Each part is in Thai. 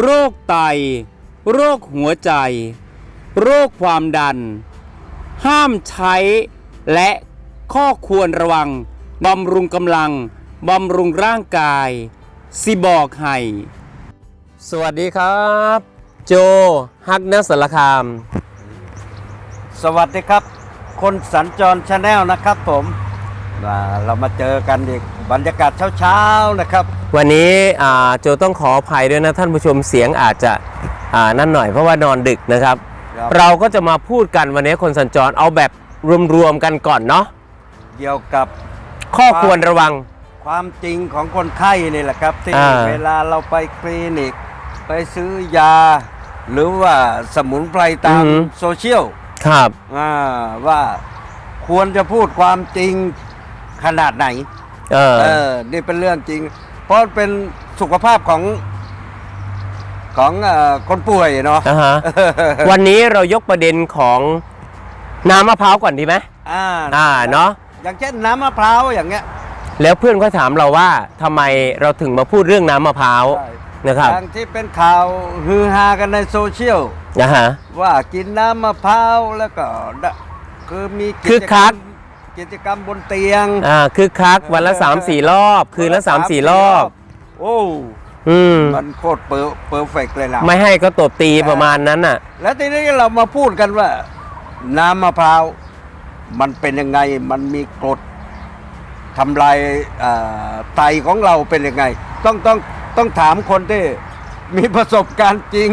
โรคไต โรคหัวใจ โรคความดัน ห้ามใช้ และข้อควรระวัง บำรุงกำลัง บำรุงร่างกายสิบอกให้สวัสดีครับ โจฮักนัสารคาม สวัสดีครับ คนสัญจรชาแนลนะครับผม อ่าเรามาเจอกันอีกบรรยากาศเช้าๆนะครับ วันนี้อ่าโจต้องขออภัยด้วยนะท่านผู้ชมเสียงอาจจะอ่านั่นหน่อยเพราะว่านอนดึกนะครับ ครับ เราก็จะมาพูดกันวันนี้คนสัญจรเอาแบบรวมๆกันก่อนเนาะเกี่ยวกับ ข้อควรระวัง ความจริงของคนไข้นี่แหละครับ ที่อ่า เวลาเราไปคลินิก ไปซื้อยา หรือว่าสมุนไพรตามโซเชียลครับ อ่าว่าควรจะพูดความจริง ขนาดไหน เออ เออ นี่เป็นเรื่องจริง เพราะเป็นสุขภาพของของเอ่อคนป่วยเนาะนะฮะ วันนี้เรายกประเด็นของน้ำมะพร้าวก่อนดีไหมอ่าอ่าเนาะ อย่างเช่นน้ำมะพร้าวอย่างเงี้ย แล้วเพื่อนก็ถามเราว่าทำไมเราถึงมาพูดเรื่องน้ำมะพร้าวใช่ นะครับอย่างที่เป็นข่าวฮือฮากันในโซเชียล นะฮะ ว่ากินน้ำมะพร้าวแล้วก็ได้คือมีกิคึกจคัรรกม กิจกรรมบนเตียง อ่าคึกคักวันละ3ามสี่รอบ คืนละ3ามสี่รอบ โอ้อืมมันโคตรเปอร์เปอร์เฟกเลยนะไม่ให้ก็ตบตีประมาณนั้นน่ะ แล้วทีนี้เรามาพูดกันว่า น้ำมะพร้าว มันเป็นยังไงมันมีกรดทำลายเอ่อไตของเราเป็นยังไง ต้องต้องต้องถามคนที่มีประสบการณ์จริง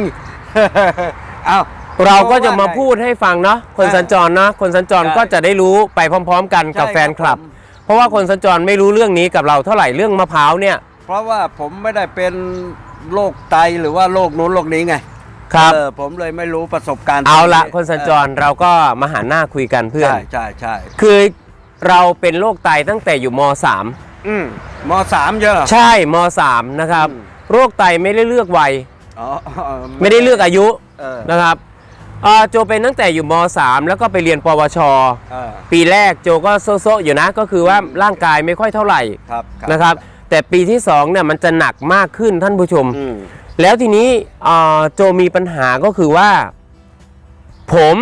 เอา เราก็จะมาพูดให้ฟังเนาะคนสัญจรเนาะคนสัญจรใช่ก็จะได้รู้ไปพร้อม ๆ กันกับใช่แฟนคลับผมเพราะว่าคนสัญจรไม่รู้เรื่องนี้กับเราเท่าไหร่เรื่องมะพร้าวเนี่ย เพราะว่าผมไม่ได้เป็นโรคไตหรือว่าโรคนู้นโรคนี้ไงครับเออผมเลยไม่รู้ประสบการณ์ เอาละตรงคนสัญจรเราก็มาหาหน้าคุยกันเพื่อนใช่ใช่ใช่คือเราเป็นโรคไตตั้งแต่อยู่มอืมมสามเยอะเหรอ .3 ใช่ม .3 นะครับอืมโรคไตไม่ได้เลือกวัยอ๋อไม่ได้เลือกอายุเออนะครับเอ่อโจเป็นตั้งแต่อยู่ม .3 แล้วก็ไปเรียนปวช เออ ปีแรกโจก็โซะๆอยู่นะ ก็คือว่าร่างกายไม่ค่อยเท่าไหร่ครับนะครับ แต่ปีที่2เนี่ยมันจะหนักมากขึ้นท่านผู้ชม อืมแล้วทีนี้เอ่อโจมีปัญหาก็คือว่า ผม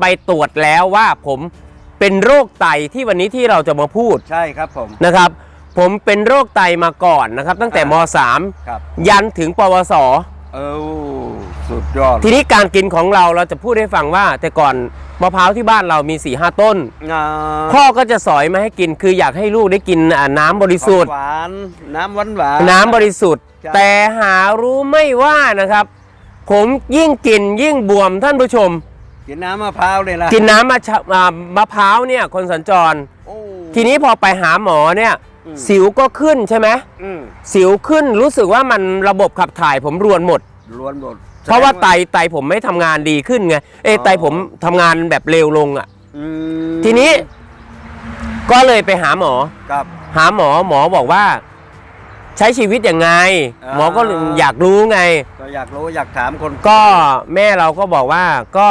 ไปตรวจแล้วว่าผมเป็นโรคไตที่วันนี้ที่เราจะมาพูดใช่ครับผม นะครับ ผมเป็นโรคไตมาก่อนนะครับ ตั้งแต่ม ครับ .3 ยันถึงปวส เออ สุดยอดทีนี้การกินของเราเราจะพูดให้ฟังว่า แต่ก่อนมะพร้าวที่บ้านเรามี4ี่ห้าต้น อ่าพ่อก็จะสอยมาให้กินคืออยากให้ลูกได้กินอ่าน้ำบริสุทธิ์ หวานๆน้ำหวานหวาน น้ำบริสุทธิ์ใช่แต่หารู้ไม่ว่านะครับ ผมยิ่งกินยิ่งบวมท่านผู้ชม กินน้ำมะพร้าวเลยนะกินน้ำมะชะอ่ามะพร้าวเนี่ยคนสัญจร โอ้ ทีนี้พอไปหาหมอเนี่ย อืม สิวก็ขึ้นใช่ไหมอืมสิวขึ้นรู้สึกว่ามันระบบขับถ่ายผมรวนหมด ล้วนหมด เพราะว่าไตไตผมไม่ทำงานดีขึ้นไงเอยไตผมทำงานแบบเร็วลงอะ อืมทีนี้ ก็เลยไปหาหมอ ครับ หาหมอหมอบอกว่า ใช้ชีวิตยังไง อ่า หมอก็อยากรู้ไง ก็อยากรู้อยากถามคนก็แม่เราก็บอกว่าก็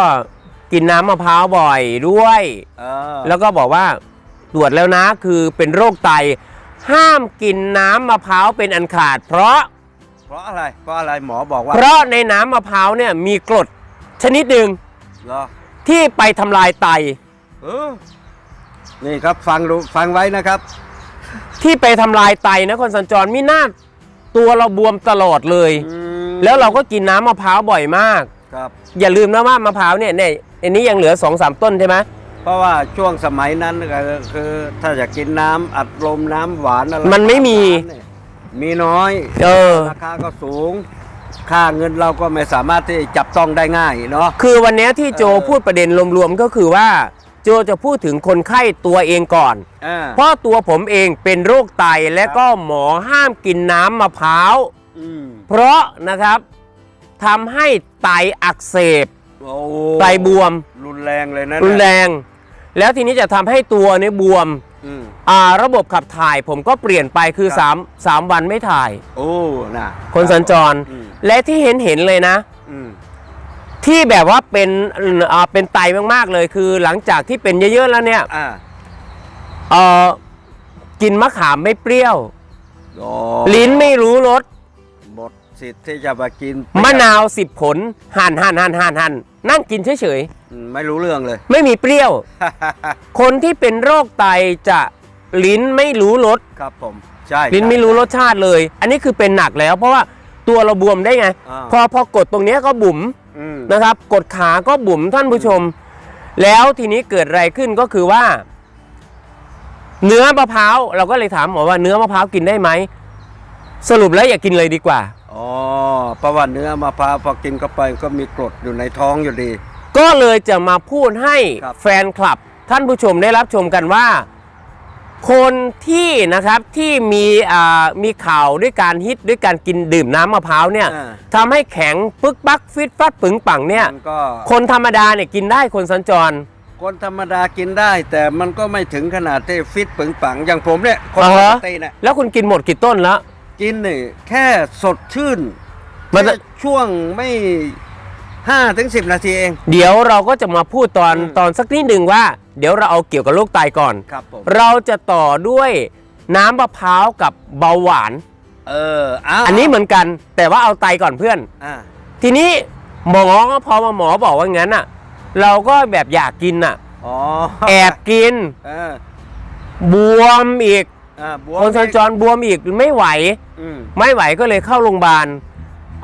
กินน้ำมะพร้าวบ่อยด้วย เออแล้วก็บอกว่าตรวจแล้วนะคือเป็นโรคไต ห้ามกินน้ำมะพร้าวเป็นอันขาด เพราะ เพราะอะไรเพราะอะไรหมอบอกว่าเพราะในน้ำมะพร้าวเนี่ยมีกรดชนิดหนึ่งเหรอที่ไปทำลายไต เออนี่ครับฟังดูฟังไว้นะครับ ที่ไปทำลายไตนะคนสัญจรมีหน้าตัวเราบวมตลอดเลย อืมแล้วเราก็กินน้ำมะพร้าวบ่อยมาก ครับ อย่าลืมนะว่ามะพร้าวเนี่ยเนี่ยอันนี้ยังเหลือ2อสต้นใช่ไหมเพราะว่าช่วงสมัยนั้นก็คือถ้าจะกินน้ำอัดลมน้ำหวานอะไรมันไม่มีเนี่ย มีน้อย เออ ราคาก็สูง ค่าเงินเราก็ไม่สามารถที่จับต้องได้ง่ายเนาะ คือวันเนี้ยที่โจเออ พูดประเด็นรวมๆก็คือว่าโจจะพูดถึงคนไข้ตัวเองก่อน อ่า เพราะตัวผมเองเป็นโรคไตและก็หมอห้ามกินน้ำมะพร้าว อืมเพราะนะครับทำให้ไตอักเสบ โอ้ไตบวม รุนแรงเลยนะรุนแรเยงแล้วทีนี้จะทำให้ตัวเนี่ยบวม อืมอ่าระบบขับถ่ายผมก็เปลี่ยนไปคือครับ3 3วันไม่ถ่าย โอ้น่ะคนสัญจร อืมและที่เห็นเห็นๆเลยนะ อืมที่แบบว่าเป็นอ่าเป็นไตมากๆเลยคือหลังจากที่เป็นเยอะๆแล้วเนี่ยอ่าเออกินมะขามไม่เปรี้ยวโอ้ลิ้นไม่รู้รสหมดสิทธิ์ที่จะมากินมะนาวสิบผลหั่นหั่นหั่นหั่นหั่นนั่งกินเฉยอืมไม่รู้เรื่องเลย ๆ ไม่มีเปรี้ยว คนที่เป็นโรคไตจะ ลิ้นไม่รู้รสครับผม ใช่ลิ้นไม่รู้รสชาติเลย อันนี้คือเป็นหนักแล้ว เพราะว่าตัวเราบวมได้ไงอ่าพอพอกดตรงเนี้ยก็บุ๋มอืมนะครับ กดขาก็บุ๋มท่านผู้ชม แล้วทีนี้เกิดอะไรขึ้นก็คือว่า เนื้อมะพร้าวเราก็เลยถามหมอว่าเนื้อมะพร้าวกินได้ไหมสรุปแล้วอย่ากินเลยดีกว่าอ๋อเพราะว่าเนื้อมะพร้าวพอกินเข้าไปก็มีกรดอยู่ในท้องอยู่ดี ก็เลยจะมาพูดให้ครับแฟนคลับท่านผู้ชมได้รับชมกันว่า คนที่นะครับที่มีอ่ามีข่าวด้วยการฮิตด้วยการกินดื่มน้ำมะพร้าวเนี่ยอ่า ทำให้แข็งปึกปักฟิตฟัดปึงปังเนี่ย มันก็คนธรรมดาเนี่ยกินได้คนสัญจร คนธรรมดากินได้ แต่มันก็ไม่ถึงขนาดที่ฟิตปึงปังอย่างผมเนี่ยคนอ่าปฮะ กติเนี่ยแล้วคุณกินหมดกี่ต้นแล้ว กินนี่แค่สดชื่นมัน แค่ช่วงไม่ห้าถึงสิบนาทีเอง เดี๋ยวเราก็จะมาพูดตอนอืม ตอนสักนิดหนึ่งว่า เดี๋ยวเราเอาเกี่ยวกับโรคไตก่อน ครับผมเราจะต่อด้วยน้ำมะพร้าวกับเบาหวาน เอออ้าวอันนี้เหมือนกันแต่ว่าเอาไตก่อนเพื่อน อ่าทีนี้หมอก็พอมาหมอบอกว่างั้นอะ เราก็แบบอยากกินอะ อ๋อแอบกิน เออบวมอีกอ่าบวมคนสัญจรบวมอีกไม่ไหว อืมไม่ไหวก็เลยเข้าโรงพยาบาล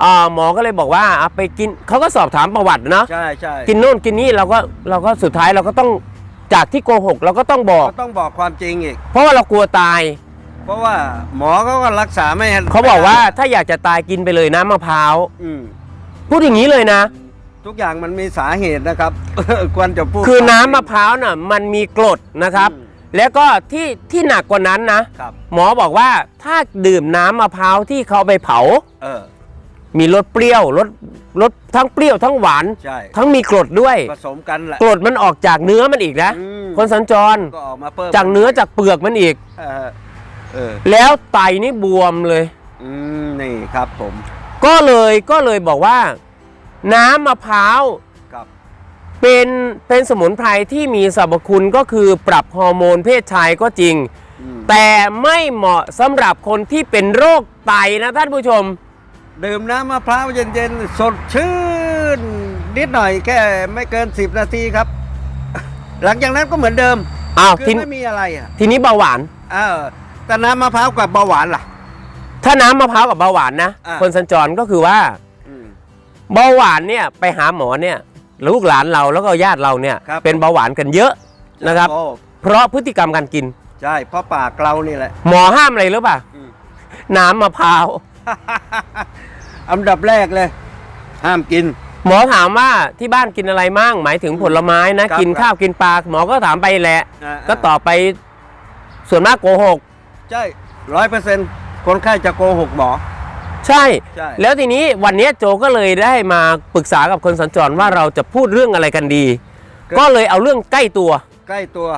อ่าหมอก็เลยบอกว่าอะไปกินเขาก็สอบถามประวัติเนาะ ใช่ใช่กินโน่นกินนี่เราก็เราก็สุดท้ายเราก็ต้อง จากที่โกหกเราก็ต้องบอก ก็ต้องบอกความจริงอีก เพราะว่าเรากลัวตาย เพราะว่าหมอเขาก็รักษาไม่ให้เขาบอกว่าถ้าอยากจะตายกินไปเลยน้ำมะพร้าวอืมพูดอย่างนี้เลยนะ ทุกอย่างมันมีสาเหตุนะครับ ควรจะพูดคือน้ำมะพร้าวน่ะมันมีกรดนะครับอืมแล้วก็ที่ที่หนักกว่านั้นนะครับหมอบอกว่าถ้าดื่มน้ำมะพร้าวที่เขาเอาไปเผาเออมีรสเปรี้ยวรส รสทั้งเปรี้ยวทั้งหวาน ใช่ทั้งมีกรดด้วย ผสมกันแหละ กรดมันออกจากเนื้อมันอีกนะ อืม คนสัญจรก็ออกมาเพิ่มจากเนื้อจากเปลือกมันอีก เออเออแล้วไตนี่บวมเลย อืมนี่ครับผมก็เลยก็เลยบอกว่า น้ำมะพร้าวครับเป็นเป็นสมุนไพรที่มีสรรพคุณก็คือปรับฮอร์โมนเพศชายก็จริง อืมแต่ไม่เหมาะสำหรับคนที่เป็นโรคไตนะท่านผู้ชม ดื่มน้ำมะพร้าวเย็นๆ สดชื่น นิดหน่อยแค่ไม่เกิน 10 นาทีครับ หลังจากนั้นก็เหมือนเดิมอ้าวคืทีอไม่มีอะไรอะทีนี้เบาหวาน เออแต่น้ำมะพร้าวกับเบาหวานล่ะ ถ้าน้ำมะพร้าวกับเบาหวานนะ อ่าคนสัญจรก็คือว่าอืม เบาหวานเนี่ยไปหาหมอเนี่ยลูกหลานเราแล้วก็ญาติเราเนี่ยครับ เป็นเบาหวานกันเยอะนะครับ โอ้เพราะพฤติกรรมการกิน ใช่เพราะปากเรานี่แหละ หมอห้ามอะไรหรือเปล่า อืม น้ำมะพร้าว อันดับแรกเลย ห้ามกิน หมอถามว่าที่บ้านกินอะไรมั่งหมายถึงผลไม้นะ ครับกินข้าวกินปลาหมอก็ถามไปแหละาก็ตอบไปส่วนมากโกหก ใช่ร้อยเปอร์เซ็นต์คนไข้จะโกหกหมอ ใช่ ใช่ แล้วทีนี้วันนี้โจก็เลยได้มาปรึกษากับคนสัญจรว่าเราจะพูดเรื่องอะไรกันดี ก็เลยเอาเรื่องใกล้ตัว ใกล้ตัว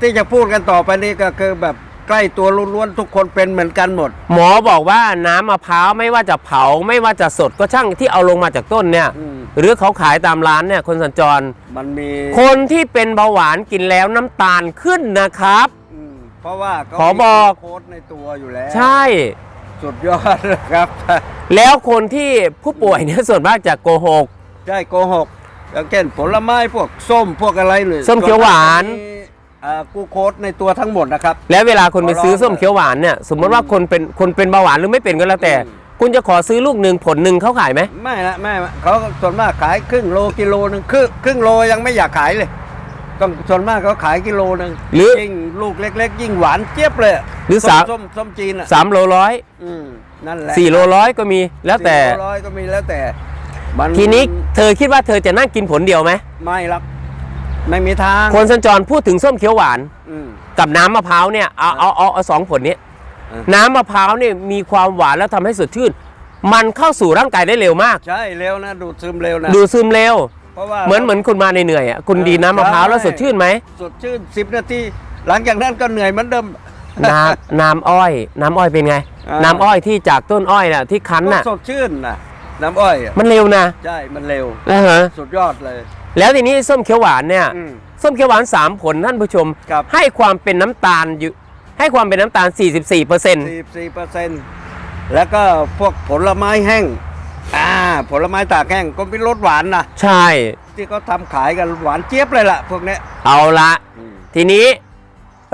ที่จะพูดกันต่อไปนี้ก็คือแบบ ใกล้ตัวล้วนๆทุกคนเป็นเหมือนกันหมด หมอบอกว่าน้ำมะพร้าวไม่ว่าจะเผาไม่ว่าจะสดก็ช่างที่เอาลงมาจากต้นเนี่ย อืม หรือเขาขายตามร้านเนี่ยคนสัญจร มันมีคนที่เป็นเบาหวานกินแล้วน้ำตาลขึ้นนะครับ อืมเพราะว่าเขาขอบอก มีโค้ดในตัวอยู่แล้วใช่ สุดยอดเลยครับ แล้วคนที่ผู้ป่วยเนี่ยส่วนมากจะโกหก ใช่โกหกอย่างเช่นผลไม้พวกส้มพวกอะไรเลยส้มเขียวหวานอ่า กูโค้ดในตัวทั้งหมดนะครับ แล้วเวลาคนไปซื้อขอร้องส้มเขียวหวานเนี่ยสมมติว่าคนเป็นคนเป็นเบาหวานหรือไม่เป็นก็แล้วแต่อืมคุณจะขอซื้อลูกหนึ่งผลหนึ่งเขาขายไหมไม่ละไม่ละเขาส่วนมากขายครึ่งโลกิโลหนึ่งครึ่งครึ่งโลยังไม่อยากขายเลยต้องส่วนมากเขาขายกิโลหนึ่งหรือยิ่งลูกเล็ก ๆ ยิ่งหวานเจี๊ยบเลยะหรือส้สามส้มส้มจีนอะสามโลร้อยอืมนั่นแหละสี่โลร้อยก็มีแล้วแต่สี่โลร้อยก็มีแล้วแต่มันทีนี้เธอคิดว่าเธอจะนั่งกินผลเดียวไหมไม่รับ ไม่มีทาง คนสัญจรพูดถึงส้มเขียวหวานอืม กับน้ำมะพร้าวเนี่ยเอาเอาเอาเอาสองผลนี้เออน้ำมะพร้าวเนี่ยมีความหวานแล้วทำให้สดชื่น มันเข้าสู่ร่างกายได้เร็วมาก ใช่เร็วนะดูดซึมเร็วนะดูดซึมเร็ว เพราะว่า เหมือนเหมือนคุณมาเหนื่อยๆอะคุณดีน้ำมะพร้าวแล้วสดชื่นไหม สดชื่นสิบนาที หลังจากนั้นก็เหนื่อยเหมือนเดิม น้ำน้ำอ้อย น้ำอ้อยเป็นไง อ่า น้ำอ้อยที่จากต้นอ้อยน่ะที่คั้นก็น่ะ สดชื่นนะน้ำอ้อยอะมันเร็วนะใช่ มันเร็ว นะฮะ สุดยอดเลย แล้วทีนี้ส้มเขียวหวานเนี่ยอืม ส้มเขียวหวานสามผลท่านผู้ชม ครับ ให้ความเป็นน้ำตาลอยู่ให้ความเป็นน้ำตาล 44%สี่สี่เปอร์เซ็นต์แล้วก็พวกผลไม้แห้ง อ่า ผลไม้ตากแห้งก็มีรสหวานนะ ใช่ ที่เขาทำขายกันหวานเจี๊ยบเลยล่ะ พวกเนี้ยเอาละ อืม ทีนี้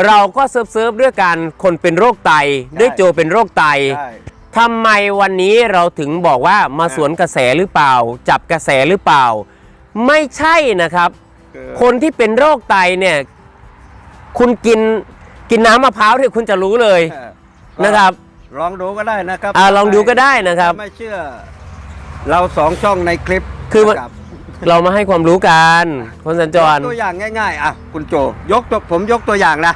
เราก็เซิร์ฟเซิร์ฟด้วยการคนเป็นโรคไตด้วยโจเป็นโรคไตใช่ ทำไมวันนี้เราถึงบอกว่ามาสวนกระแสหรือเปล่า จับกระแสหรือเปล่า ไม่ใช่นะครับคือคนที่เป็นโรคไตเนี่ย คุณกินกินน้ำมะพร้าวเนี่ยคุณจะรู้เลยเออนะครับ ลองดูก็ได้นะครับอ่าลองดูก็ได้นะครับถ้าไม่เชื่อ เราสองช่องในคลิปคือมันนะรับเรามาให้ความรู้กันคนสัญจรยกตัวอย่างง่ายๆอะคุณโจ ยกตัวผมยกตัวอย่างนะ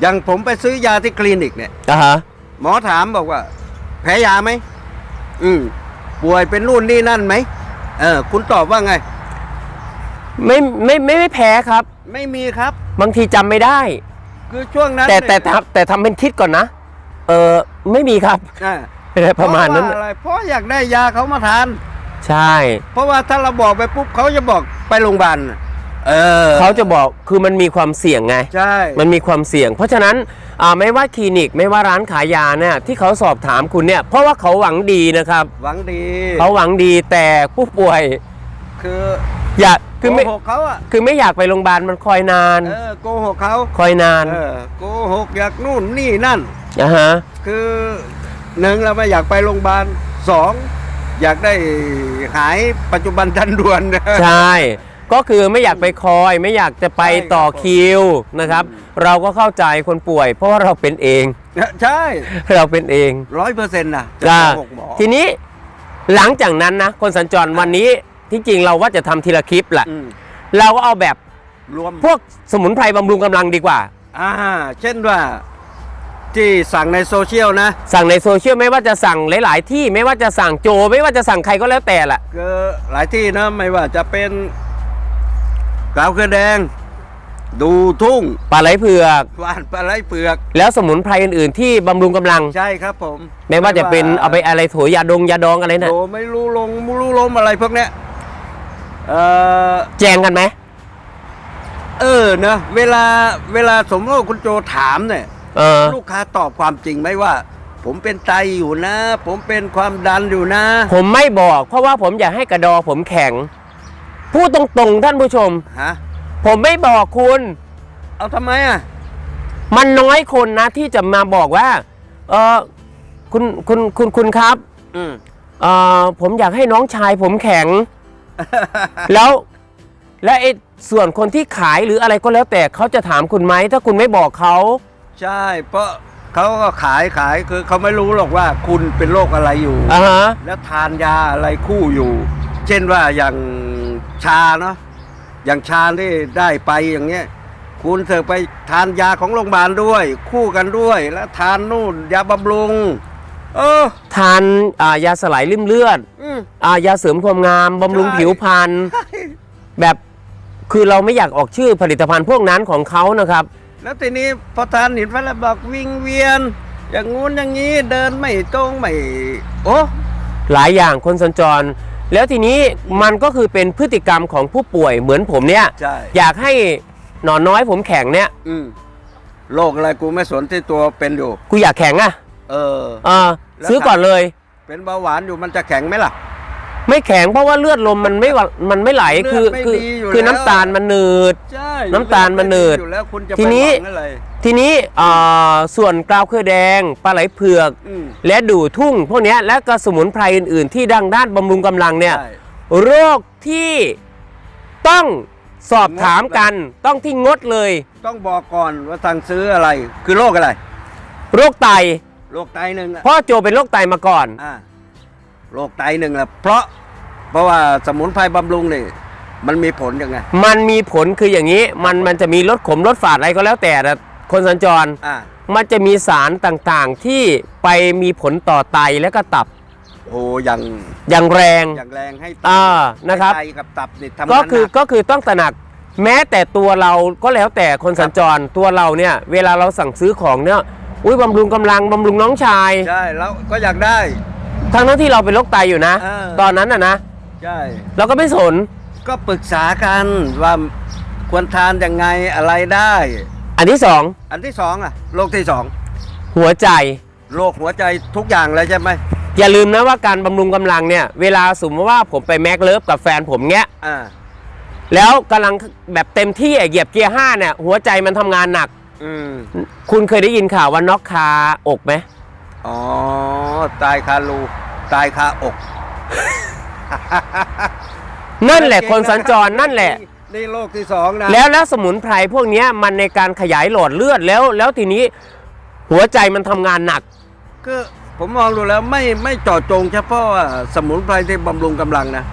อย่างผมไปซื้อยาที่คลินิกเนี่ยอะฮะหมอถามบอกว่า แพ้ยาไหมอืมป่วยเป็นนู่นนี่นั่นไหมเออคุณตอบว่าไง ไม่ไม่ไม่ไม่แพ้ครับ ไม่มีครับ บางทีจำไม่ได้ คือช่วงนั้นแต่แต่เนี่ยทำแต่ทำเป็นคิดก่อนนะ เออไม่มีครับอ่าประมาณนั้น เพว่อะไรเพราะอยากได้ยาเขามาทาน ใช่ เพราะว่าถ้าเราบอกไปปุ๊บเขาจะบอกไปโรงพยาบาลน่ะเออเขาจะบอกคือมันมีความเสี่ยงไง ใช่ มันมีความเสี่ยง เพราะฉะนั้นอ่าไม่ว่าคลินิกไม่ว่าร้านขายยาเนี่ยที่เขาสอบถามคุณเนี่ยเพราะว่าเขาหวังดีนะครับ หวังดี เขาหวังดีแต่ผู้ป่วยคืออยากคือไม่โกหกเขาอะคือไม่อยากไปโรงพยาบาลมันคอยนานเออโกหกเขาคอยนานเออโกหกอยากนู่นนี่นั่นนะฮะคือหนึ่งเราไม่อยากไปโรงพยาบาลสองอยากได้หายปัจจุบันทันด่วนใช่ก็คือไม่อยากไปคอยไม่อยากจะไปต่อคิวนะครับ เราก็เข้าใจคนป่วย เพราะว่าเราเป็นเองใช่เราเป็นเองร้อยเปอร์เซ็นต์นะจะอ่าโกหกหมอทีนี้หลังจากนั้นนะคนสัญจรวันนี้ ที่จริงเราว่าจะทำทีละคลิปแหละอืมเราก็เอาแบบรวมพวกสมุนไพรบำรุงกำลังดีกว่า อ่า เช่นว่า ที่สั่งในโซเชียลนะ สั่งในโซเชียลไม่ว่าจะสั่งหลาย ๆ ที่ไม่ว่าจะสั่งโจ ไม่ว่าจะสั่งใครก็แล้วแต่แหละคือหลายที่นะไม่ว่าจะเป็นกาวเครือแดง ดูทุ่งปลาไหลเผือก หวานปลาไหลเปลือก แล้วสมุนไพรอื่น ๆ ที่บำรุงกำลัง ใช่ครับผมไม่ว่าจะเป็นเอาไปอะไรโถยาดงยาดองอะไรนะ โดไม่รู้ลงไม่รู้ลมอะไรพวกเนี้ย เออแจงกันไหมเออนะเวลาเวลาสมมติว่าคุณโจถามเนี่ยเออ ลูกค้าตอบความจริงไหมว่า ผมเป็นไตอยู่นะ ผมเป็นความดันอยู่นะ ผมไม่บอก เพราะว่าผมอยากให้กระดอผมแข็ง พูดตรงๆท่านผู้ชม ฮะ ผมไม่บอกคุณ เอาทำไมอะ มันน้อยคนนะที่จะมาบอกว่า เออคุณคุณคุณคุณครับ อืม เออผมอยากให้น้องชายผมแข็ง แล้วและไอ้ส่วนคนที่ขายหรืออะไรก็แล้วแต่เขาจะถามคุณไหมถ้าคุณไม่บอกเขา ใช่ เพราะเขาก็ขายขายคือเขาไม่รู้หรอกว่าคุณเป็นโรคอะไรอยู่อ่าฮะ แล้วทานยาอะไรคู่อยู่ เช่นว่าอย่างชาเนาะอย่างชาที่ได้ไปอย่างเงี้ย คุณเถอะไปทานยาของโรงพยาบาลด้วย คู่กันด้วย แล้วทานนู่นยาบำรุง เออ ทานอ่ายาสลายริ่มเลือดอืม อ่ายาเสริมความงามบำรุงใช่ ผิวพรรณแบบคือเราไม่อยากออกชื่อผลิตภัณฑ์พวกนั้นของเขานะครับ แล้วทีนี้พอทานเห็นไปแล้วบอกวิงเวียน อย่างงู้นอย่างนี้เดินไม่ตรงไม่โอ้หลายอย่างคนสัญจร แล้วทีนี้มันก็คือเป็นพฤติกรรมของผู้ป่วยเหมือนผมเนี่ย ใช่อยากให้หนอนน้อยผมแข็งเนี่ย อืมโรคอะไรกูไม่สนที่ตัวเป็นอยู่ กูอยากแข็งอะ เออเออแล้ว ซื้อก่อนเลย เป็นเบาหวานอยู่มันจะแข็งไหมล่ะ ไม่แข็งเพราะว่าเลือดลมมันไม่ว่ามันไม่ไหลเลือดคือไม่คือดีอยู่คือแล้ว น้ำตาลมันหนืด ใช่น้ำตาลมันหนืดอยู่แล้วคุณจะทีนี้ไปหวังอะไรทีนี้อ่าส่วนกราวเครือแดงปลาไหลเผือก อืมและดูดทุ่ง พวกเนี้ยและก็สมุนไพรอื่น ๆ ที่ดังด้านบำรุงกำลังเนี่ย ใช่ โรคที่ต้องสอบถามกันต้องที่งดเลย ต้องบอกก่อนว่าสั่งซื้ออะไร คือโรคอะไร โรคไต โรคไตหนึ่งอะเพ่อโจเป็นโรคไตมาก่อน อ่าโรคไตหนึ่งละเพราะเพราะว่าสมุนไพรบำรุงนี่มันมีผลยังไง มันมีผลคืออย่างนี้ มันมันจะมีลดขมลดฝาดอะไรก็แล้วแต่นะคนสัญจร อ่า มันจะมีสารต่างๆที่ไปมีผลต่อไตและก็ตับโอ้อย่างอย่างแรง อย่างแรงให้ไตอ่านะครับ ให้ไตกับตับนี่ทำงานก็คือหนัก็คือต้องตระหนักแม้แต่ตัวเราก็แล้วแต่คนสัญจรตัวเราเนี่ย เวลาเราสั่งซื้อของเนี่ย อุ้ยบำรุงกำลังบำรุงน้องชายใช่แล้วก็อยากได้ ทั้งทั้งที่เราเป็นโรคไตอยู่นะ เออ ตอนนั้นน่ะนะใช่ เราก็ไม่สน ก็ปรึกษากันว่าควรทานยังไงอะไรได้ อันที่สองอันที่สองอะโรคที่สองหัวใจ โรคหัวใจทุกอย่างเลยใช่ไหมอย่าลืมนะว่าการบำรุงกำลังเนี่ย เวลาสมมติว่าผมไปแม็กเลิฟกับแฟนผมเงี้ย อ่า แล้วกำลังแบบเต็มที่อะเหยียบเกียร์ห้าเนี่ย หัวใจมันทำงานหนัก อืมคุณเคยได้ยินข่าวว่าน็อกคาอกไหมอ๋อ ตายคารูตายคาอก นั่นแหละคนสัญจรนั่นแหละ นี่โรคที่สองนะแล้วแล้วสมุนไพรพวกเนี้ยมันในการขยายหลอดเลือดแล้ว แล้วทีนี้หัวใจมันทำงานหนัก ก็ผมมองดูแล้วไม่ไม่เจาะจงเฉพาะว่าสมุนไพรที่บำรุงกำลังนะ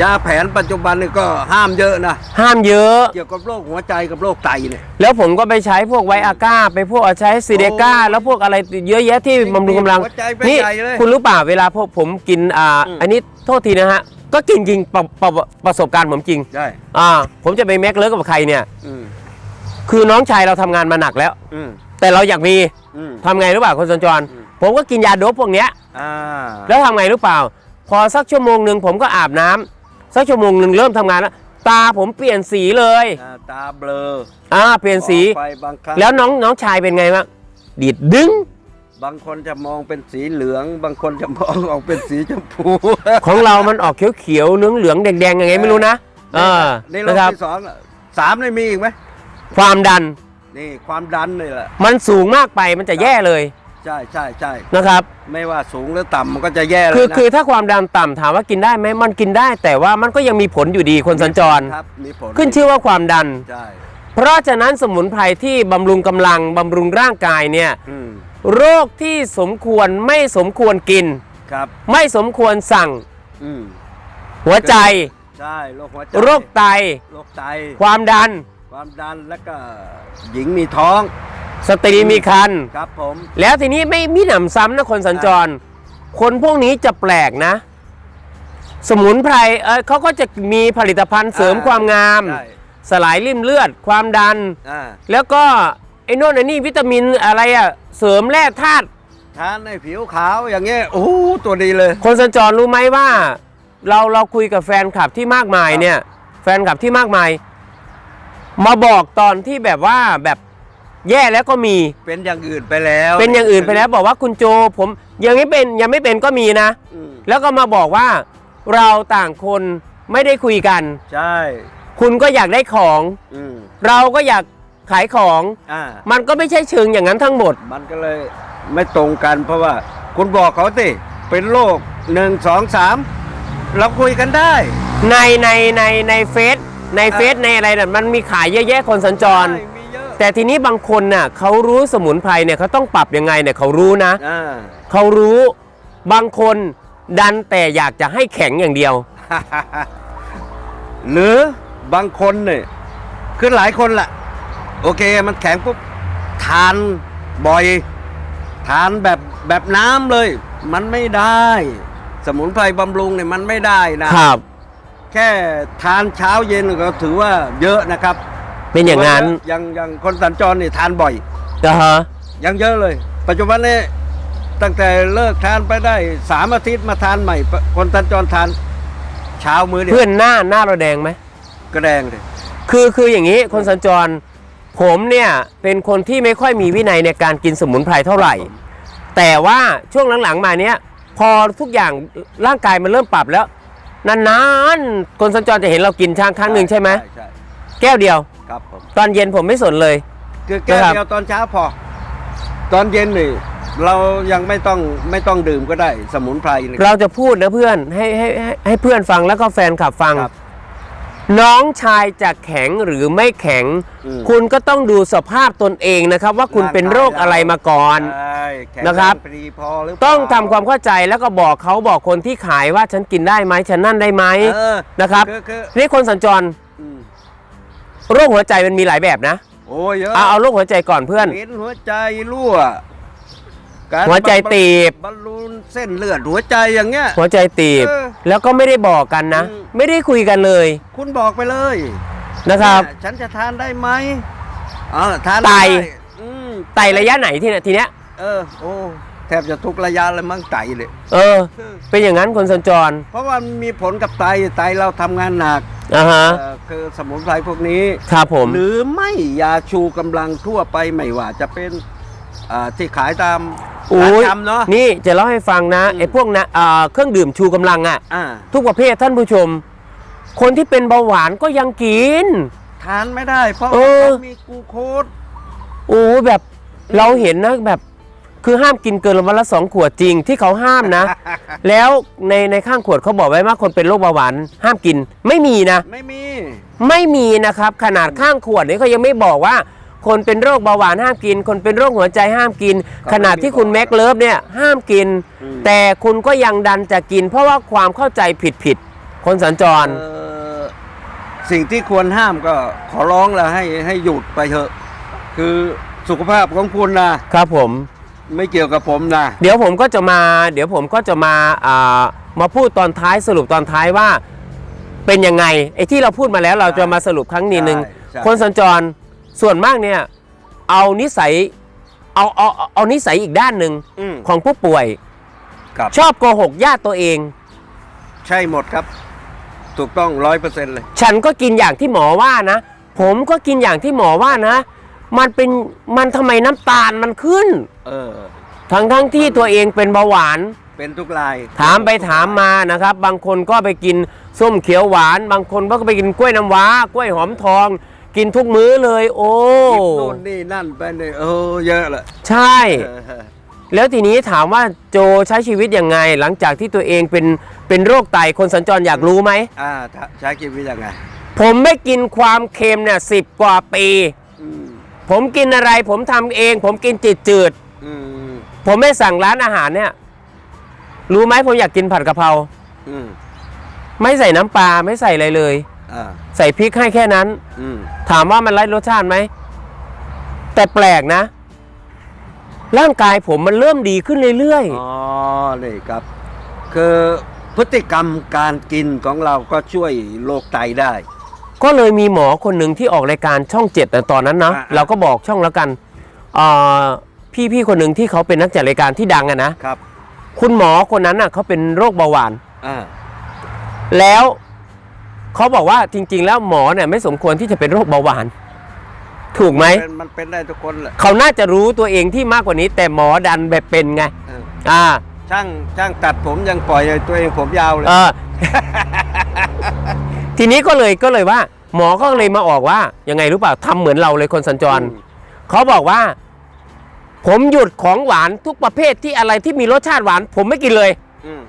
ยาแผนปัจจุบันนี่ก็ห้ามเยอะนะ ห้ามเยอะ เกี่ยวกับโรคหัวใจกับโรคไตเนี่ยแล้วผมก็ไปใช้พวกไวอาก้า ไปพวกใช้ซีเดก้าโอ้แล้วพวกอะไรเยอะแยะที่บำรุงกำลังหัวใจไปนี่ใหญ่เลย คุณรู้ป่าเวลาพวกผมกินอ่าอืม อันนี้โทษทีนะฮะ ก็กินจริงประประประสบการณ์ผมจริงใช่อ่าผมจะไปแม็กเลิกกับใครเนี่ย อืมคือน้องชายเราทำงานมาหนักแล้ว อืมแต่เราอยากมีอืม ทำไงรู้ป่าคนสัญจร อืม ผมก็กินยาโดบพวกเนี้ย อ่า แล้วทำไงรู้เปล่า พอสักชั่วโมงหนึ่งผมก็อาบน้ำ สักชั่วโมงหนึ่งเริ่มทำงานแล้วตาผมเปลี่ยนสีเลยอ่าตาเบลออ่าเปลี่ยนสี ออกไปบางครั้งแล้วน้องน้องชายเป็นไงบ้างดีดดึง บางคนจะมองเป็นสีเหลือง บางคนจะมองออกเป็นสีชมพูของเรามันออกเขียวๆเหลืองเหลืองๆแดงๆยังไงไม่รู้นะเออนี่โรนะคครับที่สองอะสามนี่มีอีกไหมความดันนี่ความดันนี่แหละมันสูงมากไปมันจะแย่เลย ใช่ใช่ใช่นะครับ ไม่ว่าสูงหรือต่ำมันก็จะแย่เลยคือนะคือถ้าความดันต่ำถามว่ากินได้ไหมมันกินได้ แต่ว่ามันก็ยังมีผลอยู่ดีคนสัญจร ครับมีผลขึ้นชื่อว่าความดัน ใช่เพราะฉะนั้นสมุนไพรที่บำรุงกำลังบำรุงร่างกายเนี่ยอืมโรคที่สมควรไม่สมควรกิน ครับ ไม่สมควรสั่ง อืมหัวใจ ใช่โรคหัวใจโรคไต โรคไตความดัน ความดันแล้วก็หญิงมีท้อง สตรีมีครรภ์ครับผม แล้วทีนี้ไม่มีหนำซ้ำนะคนสัญจร คนพวกนี้จะแปลกนะ สมุนไพรเออเขาก็จะมีผลิตภัณฑ์เสริมความงาม ใช่ สลายริ่มเลือด ความดัน อ่าแล้วก็ไอ้โน่นไอ้นี่วิตามินอะไรอะเสริมแร่ธาตุ ทานในผิวขาวอย่างเงี้ยโอ้โหตัวดีเลย คนสัญจรรู้ไหมว่า เราเราคุยกับแฟนคลับที่มากมายเนี่ย แฟนคลับที่มากมาย มาบอกตอนที่แบบว่าแบบ แย่แล้วก็มี เป็นอย่างอื่นไปแล้วเป็นอย่างอื่นไปแล้วบอกว่าคุณโจผมยังไม่เป็นยังไม่เป็นก็มีนะ อืมแล้วก็มาบอกว่าเราต่างคนไม่ได้คุยกัน ใช่คุณก็อยากได้ของ อืมเราก็อยากขายของ อ่า มันก็ไม่ใช่เชิงอย่างนั้นทั้งหมด มันก็เลยไม่ตรงกันเพราะว่า คุณบอกเขาสิเป็นโรคหนึ่งสองสามเราคุยกันได้ ในในในในเฟซในเฟซในอะไรน่ะมันมีขายเยอะแยะคนสัญจร ใช่มีเยอะ แต่ทีนี้บางคนน่ะเขารู้สมุนไพรเนี่ยเขาต้องปรับยังไงเนี่ยเขารู้นะอ่าเขารู้บางคนดันแต่อยากจะให้แข็งอย่างเดียว หรือบางคนเนี่ยคือหลายคนแหละโอเคมันแข็งปุ๊บทานบ่อยทานแบบแบบน้ำเลย มันไม่ได้ สมุนไพรบำรุงเนี่ยมันไม่ได้นะ ครับ แค่ทานเช้าเย็นก็ถือว่าเยอะนะครับ เป็นอย่างนั้นอย่างอย่างคนสัญจรนี่ทานบ่อยนะฮะยังเยอะเลย ปัจจุบันนี้ตั้งแต่เลิกทานไปได้สามอาทิตย์มาทานใหม่ คนสัญจรทานเช้ามื้อเดียวเพื่อนหน้าหน้าเราแดงไหมกระแดงเลยคือคืออย่างนี้คนสัญจร ผมเนี่ยเป็นคนที่ไม่ค่อยมีวินัยในการกินสมุนไพรเท่าไหร่ แต่ว่าช่วงหลังๆมาเนี้ยพอทุกอย่างร่างกายมันเริ่มปรับแล้วนานๆคนสัญจรจะเห็นเรากินช้างครั้งหนึ่งใช่ไหมใช่แก้วเดียว ครับผมตอนเย็นผมไม่สนเลย คือแก้วนะครับ เดียวตอนเช้าพอ ตอนเย็นนี่เรายังไม่ต้องไม่ต้องดื่มก็ได้ สมุนไพรนี่เราจะพูดนะเพื่อนให้ให้ให้ให้เพื่อนฟังแล้วก็แฟนขับฟัง ครับน้องชายจะแข็งหรือไม่แข็ง อืมคุณก็ต้องดูสภาพตนเองนะครับ ว่าคุณเป็นโรคอะไรมาก่อน ใช่แข็งนะครับแงปรีพอหรือเปล่าต้องทำความเข้าใจแล้วก็บอกเขาบอกคนที่ขายว่าฉันกินได้ไหมฉันนั่นได้ไหมเออนะครับ คือคือ นี่คนสัญจรอืม โรคหัวใจมันมีหลายแบบนะโอ้เยอะเอาเอาโรคหัวใจก่อนเพื่อนเห็นหัวใจรั่วการหัวใจตีบบอลลูนเส้นเลือดหัวใจอย่างเงี้ย หัวใจตีบ เออแล้วก็ไม่ได้บอกกันนะ อืม ไม่ได้คุยกันเลยคุณบอกไปเลยนะครับ เนี่ยฉันจะทานได้ไหมเออทานไตด้อืมไตระยะไหนที่เนี่ยทีเนี้ย เออโอ้ แทบจะทุกระยะเลยมั้งไตเลย เออ เป็นอย่างนั้นคนสัญจรเพราะว่ามันมีผลกับไตไตเราทำงานหนักอ่าฮะเอ่อคือสมุนไพรพวกนี้ ครับผม หรือไม่ยาชูกำลังทั่วไปไม่ว่าจะเป็นอ่าที่ขายตามโอ้ร้านยจำเนาะ นี่จะเล่าให้ฟังนะอืม ไอ้พวกนะอ่าเครื่องดื่มชูกำลังอะอ่าทุกประเภทท่านผู้ชม คนที่เป็นเบาหวานก็ยังกิน ทานไม่ได้ เพราะเอว่าอ เขามีกลูโคส โอ้แบบเราเห็นนะแบบ คือห้ามกินเกินวันละสองขวดจริงที่เขาห้ามนะ แล้วในในข้างขวดเขาบอกไว้ว่าคนเป็นโรคเบาหวานห้ามกินไม่มีนะ ไม่มี ไม่มีนะครับ ขนาดข้างขวดนี้เขายังไม่บอกว่า คนเป็นโรคเบาหวานห้ามกิน คนเป็นโรคหัวใจห้ามกิน ขนาดที่คุณแม็กเลิฟเนี่ยห้ามกิน อืม แต่คุณก็ยังดันจะกิน เพราะว่าความเข้าใจผิดผิดๆคนสัญจร เอ่อสิ่งที่ควรห้ามก็ขอร้องแล้วให้ให้หยุดไปเถอะ คือสุขภาพของคุณนะครับผม ไม่เกี่ยวกับผมนะ เดี๋ยวผมก็จะมา เดี๋ยวผมก็จะมาอ่ามาพูดตอนท้ายสรุปตอนท้ายว่า เป็นยังไงไอ้ที่เราพูดมาแล้วเราจะมาสรุปครั้งนี้หนึ่งใช่ใช่ คนสัญจรส่วนมากเนี่ยเอานิสัยเอาเอาเอาเอานิสัยอีกด้านหนึ่งอืม ของผู้ป่วย ครับ ชอบโกหกญาติตัวเอง ใช่หมดครับ ถูกต้องร้อยเปอร์เซ็นต์เลย ฉันก็กินอย่างที่หมอว่านะ ผมก็กินอย่างที่หมอว่านะ มันเป็นมันทำไมน้ำตาลมันขึ้น เออ ทั้งทั้งที่ตัวเองเป็นเบาหวาน เป็นทุกรายถามไปถามมานะครับ บางคนก็ไปกินส้มเขียวหวาน บางคนก็ไปกินกล้วยน้ำว้ากล้วยหอมทอง กินทุกมื้อเลย โอ้กินนู่นนี่นั่นไปเนี่ยเออเยอะเลยใช่ แล้วทีนี้ถามว่าโจใช้ชีวิตยังไง หลังจากที่ตัวเองเป็นเป็นโรคไตคนสัญจรอยากรู้ไหม อ่าถ้าใช้ชีวิตยังไงผมไม่กินความเค็มเนี่ยสิบกว่าปีอืม ผมกินอะไรผมทำเอง ผมกินจืดจืดอืมๆผมไม่สั่งร้านอาหารเนี่ย รู้ไหมผมอยากกินผัดกะเพราอืมไม่ใส่น้ำปลาไม่ใส่อะไรเลย อ่าใส่พริกให้แค่นั้น อืมถามว่ามันไร้รสชาติไหม แต่แปลกนะ ร่างกายผมมันเริ่มดีขึ้นเรื่อยอ๋อนี่ครับ คือพฤติกรรมการกินของเราก็ช่วยโรคไตได้ๆ ก็เลยมีหมอคนหนึ่งที่ออกรายการช่องเจ็ดตอนนั้นนะ อ่า เราก็บอกช่องแล้วกันอ่าพี่พี่คนหนึ่งที่เขาเป็นนักจัดรายการที่ดังอะนะ ครับคุณหมอคนนั้นน่ะเขาเป็นโรคเบาหวาน อ่าแล้วเขาบอกว่าจริง ๆ แล้วหมอเนี่ยไม่สมควรที่จะเป็นโรคเบาหวาน ถูกไหม เป็นมันเป็นได้ทุกคนแหละเขาน่าจะรู้ตัวเองที่มากกว่านี้ แต่หมอดันแบบเป็นไง เอออ่า ช่างช่างตัดผมยังปล่อยให้ตัวเองผมยาวเลย เออ ทีนี้ก็เลยก็เลยว่า หมอก็เลยมาออกว่ายังไงรู้เปล่าทำเหมือนเราเลยคนสัญจรอืมเขาบอกว่า ผมหยุดของหวานทุกประเภทที่อะไรที่มีรสชาติหวาน ผมไม่กินเลยอืม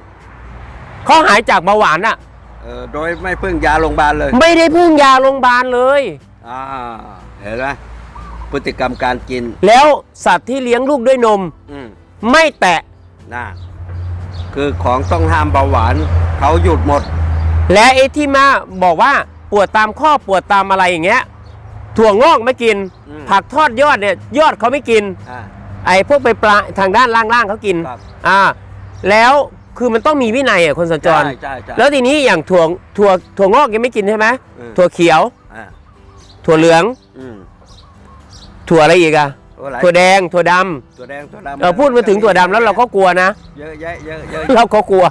เขาหายจากเบาหวานอะเออโดยไม่พึ่งยาโรงพยาบาลเลย ไม่ได้พึ่งยาโรงพยาบาลเลยอ่าเห็นไหมพฤติกรรมการกิน แล้วสัตว์ที่เลี้ยงลูกด้วยนมอืมไม่แตะน่าคือของต้องห้ามเบาหวาน เขาหยุดหมด และไอ้ที่มาบอกว่าปวดตามข้อปวดตามอะไรอย่างเงี้ย ถั่วงอกไม่กิน อืม ผักทอดยอดเนี่ยยอดเขาไม่กิน อ่า ไอ้พวกไปปลาทางด้านล่างๆเขากิน ครับ อ่า แล้วคือมันต้องมีวินัยอะคนสัญจร ใช่ใช่ใช่ แล้วทีนี้อย่างถั่วถั่วถั่วงอกยังไม่กินใช่ไหมอืม ถั่วเขียว อ่าถั่วเหลือง อืมถั่วอะไรอีกอะตัวอะไรถั่วแดง ถั่วดำตัวแดงตัวดำเออพูดมาถึงถั่วดำแล้วเราก็กลัวนะ เยอะแยะเยอะเยอะ เราก็กลัว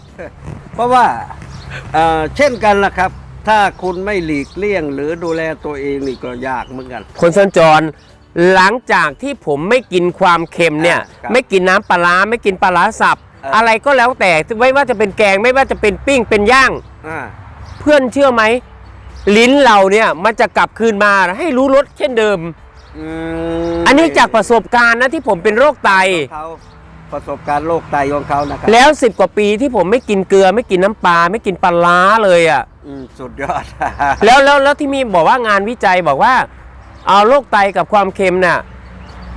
เพราะว่าเอ่อเช่นกันนะครับ ถ้าคุณไม่หลีกเลี่ยง หรือดูแลตัวเองนี่ก็ยากเหมือนกัน คนสัญจรหลังจากที่ผมไม่กินความเค็มเนี่ย อ่าครับไม่กินน้ำปลาร้าไม่กินปลาร้าสับอ่า อะไรก็แล้วแต่ไม่ว่าจะเป็นแกงไม่ว่าจะเป็นปิ้งเป็นย่าง อ่าเพื่อนเชื่อไหม ลิ้นเราเนี่ยมันจะกลับคืนมาให้รู้รสเช่นเดิม อืมอันนี้จากประสบการณ์นะที่ผมเป็นโรคไต เขา ประสบการณ์โรคไตของเขานะครับแล้วสิบกว่าปีที่ผมไม่กินเกลือไม่กินน้ำปลาไม่กินปลาร้าเลยอะ่ะ อืมสุดยอด แล้วแล้วแล้วที่มีบอกว่างานวิจัยบอกว่า เอาโรคไตกับความเค็มน่ะ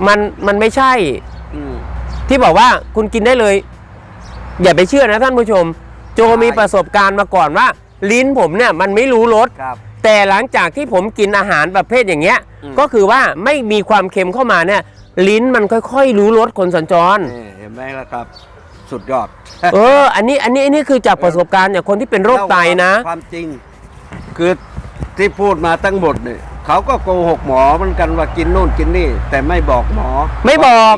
มันมันไม่ใช่ อืม ที่บอกว่าคุณกินได้เลย อย่าไปเชื่อนะท่านผู้ชม โจใช่มีประสบการณ์มาก่อนว่า ลิ้นผมเนี่ยมันไม่รู้รสครับ แต่หลังจากที่ผมกินอาหารประเภทอย่างเงี้ย อืม ก็คือว่าไม่มีความเค็มเข้ามาเนี่ย ลิ้นมันค่อยๆ รู้รสคนสัญจร นี่เห็นไหมล่ะครับ สุดยอดเออ อันนี้อันนี้อันนี้คือจากประสบการณ์จากคนที่เป็นโรคไตนะความจริง คือที่พูดมาทั้งหมดเนี่ยเขาก็โกหกหมอเหมือนกันว่ากินนู่นกินนี่ แต่ไม่บอกหมอไม่บอก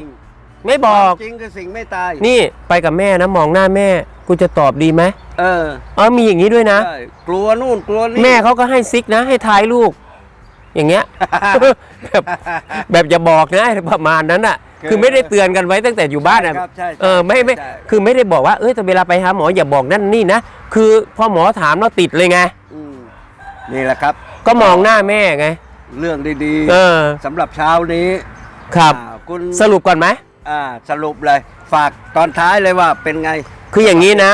ไม่บคอวามกจริงคือสิ่งไม่ตายนี่ไปกับแม่นะมองหน้าแม่ กูจะตอบดีไหมเออเออมีอย่างนี้ด้วยนะ ใช่กลัวนู่นกลัวนี่ แม่เขาก็ให้ซิกนะ ให้ทายลูก อย่างเงี้ย แบบแบบอย่าบอกนะประมาณนั้นอะ คือคือไม่ได้เตือนกันไว้ตั้งแต่อยู่บ้านอะใช่ครับใช่ใช่เออไม่ไม่ใช่ คือไม่ได้บอกว่าเอ้ยแต่เวลาไปหาหมออย่าบอกนั่นนี่นะคือพอหมอถามเราติดเลยไงอืมนี่แหละครับ ก็มองหน้าแม่ไง เรื่องดีเออ ๆสำหรับเช้านี้ครับ อ่าคุณสรุปก่อนไหม อ่าสรุปเลย ฝากตอนท้ายเลยว่าเป็นไงคืออย่างนี้นะ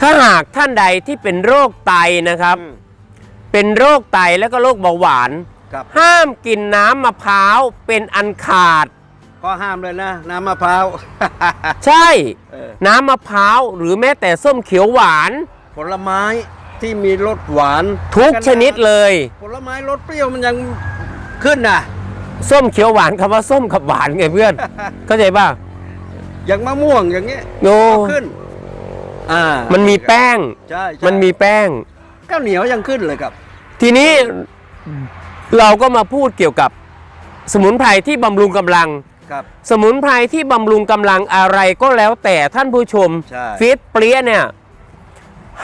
ถ้าหากท่านใดที่เป็นโรคไตนะครับ อืม เป็นโรคไตแล้วก็โรคเบาหวาน ครับ ห้ามกินน้ำมะพร้าวเป็นอันขาด ก็ห้ามเลยนะ น้ำมะพร้าว ใช่ เออ น้ำมะพร้าวหรือแม้แต่ส้มเขียวหวาน ผลไม้ที่มีรสหวานทุกชนิดเลย ผลไม้รสเปรี้ยวมันยังขึ้นนะส้มเขียวหวานคำว่าส้มกับหวานไงเพื่อน เข้าใจป่ะ อย่างมะม่วงอย่างเงี้ยโนก็ขึ้น อ่ามัมันมีแป้ง ใช่ใช่มันมีแป้ง ข้าวเหนียวยังขึ้นเลยครับ ทีนี้เราก็มาพูดเกี่ยวกับสมุนไพรที่บำรุงกำลัง ครับ สมุนไพรที่บำรุงกำลังอะไรก็แล้วแต่ท่านผู้ชมใช่ ฟิตเปรี้ยเนี่ย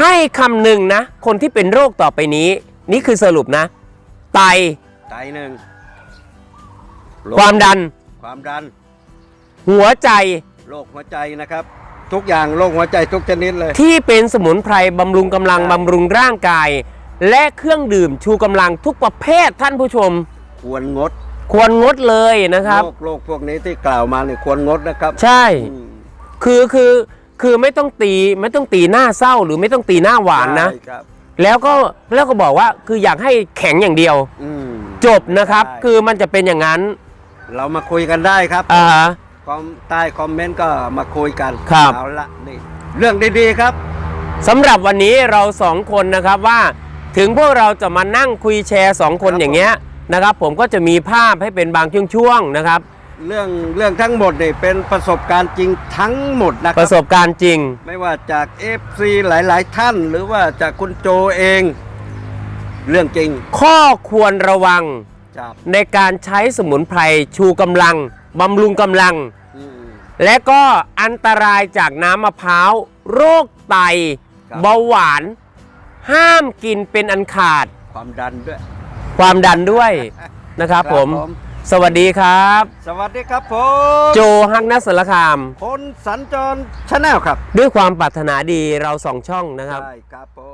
ให้คำหนึ่งนะ คนที่เป็นโรคต่อไปนี้ นี่คือสรุปนะ ไตไตหนึ่งความดัน ความดัน หัวใจ โรคหัวใจนะครับ ทุกอย่างโรคหัวใจทุกชนิดเลย ที่เป็นสมุนไพรบำรุงกำลังใช่บำรุงร่างกาย และเครื่องดื่มชูกำลังทุกประเภทท่านผู้ชม ควรงดควรงดเลยนะครับโรคโรคพวกนี้ที่กล่าวมาเนี่ยควรงดนะครับ ใช่อืมคือคือคือไม่ต้องตีไม่ต้องตีหน้าเศร้าหรือไม่ต้องตีหน้าหวานนะใช่ครับแล้วก็แล้วก็บอกว่าคืออยากให้แข็งอย่างเดียวอืมจบนะครับใช่คือมันจะเป็นอย่างนั้น เรามาคุยกันได้ครับอ่า คอมใต้คอมเมนต์ก็มาคุยกันครับ เอาละนี่เรื่องดีๆครับ สำหรับวันนี้เราสองคนนะครับว่าถึงพวกเราจะมานั่งคุยแชร์สองคนครับ อย่างเงี้ยนะครับ ผมก็จะมีภาพให้เป็นบางช่วงๆนะครับ เรื่องเรื่องทั้งหมดนี่เป็นประสบการณ์จริงทั้งหมดนะคปรัระสบการณ์จริง ไม่ว่าจาก FC หลายๆ ท่าน หรือว่าจากคุณโจเอง เรื่องจริงข้อควรระวัง ครับในการใช้สมุนไพรชูกำลัง บำรุงกำลังอืมและก็อันตรายจากน้ำมะพร้าว โรคไต ครับ เบาหวาน ห้ามกินเป็นอันขาด ความดันด้วย ความดันด้วยนะครับผม สวัสดีครับ สวัสดีครับผมโจฮักนัสสารคาม คนสัญจรชาแนลครับด้วยความปรารถนาดีเราสองช่องนะครับ ใช่ครับผม